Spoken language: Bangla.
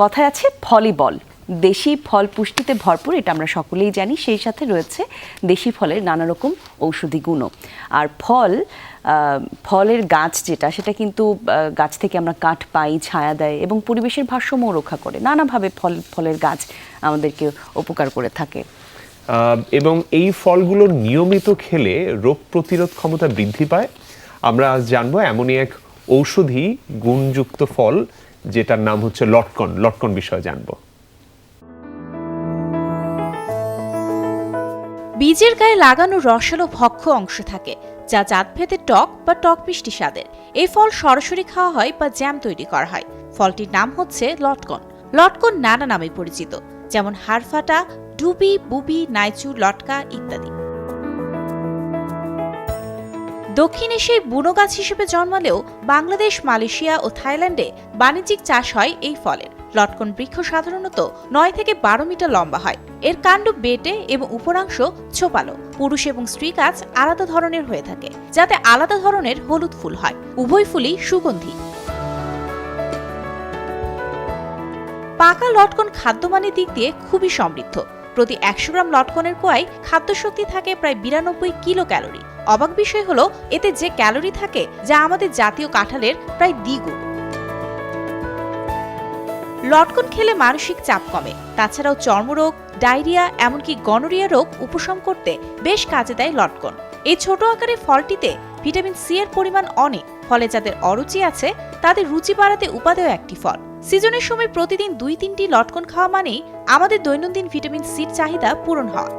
কথায় আছে ফলই বল দেশি ফল পুষ্টিতে ভরপুর, এটা আমরা সকলেই জানি, সেই সাথে রয়েছে দেশি ফলের নানা রকম ঔষধি গুণও। আর ফল ফলের গাছ যেটা, সেটা কিন্তু গাছ থেকে আমরা কাঠ পাই, ছায়া দেয় এবং পরিবেশের ভারসাম্য রক্ষা করে। নানাভাবে ফল, ফলের গাছ আমাদেরকে উপকার করে থাকে। এবং এই ফলগুলো নিয়মিত খেলে রোগ প্রতিরোধ ক্ষমতা বৃদ্ধি পায়। আমরা আজ জানব এমনই এক ঔষধি গুণযুক্ত ফল যেটার নাম হচ্ছে লটকন লটকন বিষয়ে জানব। বীজের গায়ে লাগানো রসালো ভক্ষ অংশ থাকে, যা জাতভেদে টক বা টক মিষ্টি স্বাদের। এই ফল সরাসরি খাওয়া হয় বা জ্যাম তৈরি করা হয়। ফলটির নাম হচ্ছে লটকন। লটকন নানা নামে পরিচিত, যেমন হাড়ফাটা, ডুবি, বুবি নাইচু লটকা ইত্যাদি। দক্ষিণ এশিয়ায় বুনো গাছ হিসেবে জন্মালেও বাংলাদেশ, মালয়েশিয়া ও থাইল্যান্ডে বাণিজ্যিক চাষ হয় এই ফলের। লটকন বৃক্ষ সাধারণত নয় থেকে বারো মিটার লম্বা হয়। এর কাণ্ড বেটে এবং উপরাংশ ছোপালো। পুরুষ এবং স্ত্রী গাছ আলাদা ধরনের হয়ে থাকে, যাতে আলাদা ধরনের হলুদ ফুল হয়। উভয় ফুলই সুগন্ধি। পাকা লটকন খাদ্যমানের দিক দিয়ে খুবই সমৃদ্ধ। প্রতি একশো গ্রাম লটকনের কোয়ায় খাদ্যশক্তি থাকে প্রায় বিরানব্বই কিলো ক্যালোরি অবাক বিষয় হলো, এতে যে ক্যালোরি থাকে, যা আমাদের জাতীয় কাঁঠালের প্রায় দ্বিগুণ। লটকন খেলে মানসিক চাপ কমে। তাছাড়াও চর্মরোগ, ডায়রিয়া, এমনকি গনোরিয়া রোগ উপশম করতে বেশ কাজে দেয় লটকন। এই ছোট আকারের ফলটিতে ভিটামিন সি এর পরিমাণ অনেক, ফলে যাদের অরুচি আছে, তাদের রুচি বাড়াতে উপাদেয় একটি ফল। সিজনের সময় প্রতিদিন দুই তিনটি লটকন খাওয়া মানেই আমাদের দৈনন্দিন ভিটামিন সির চাহিদা পূরণ হওয়া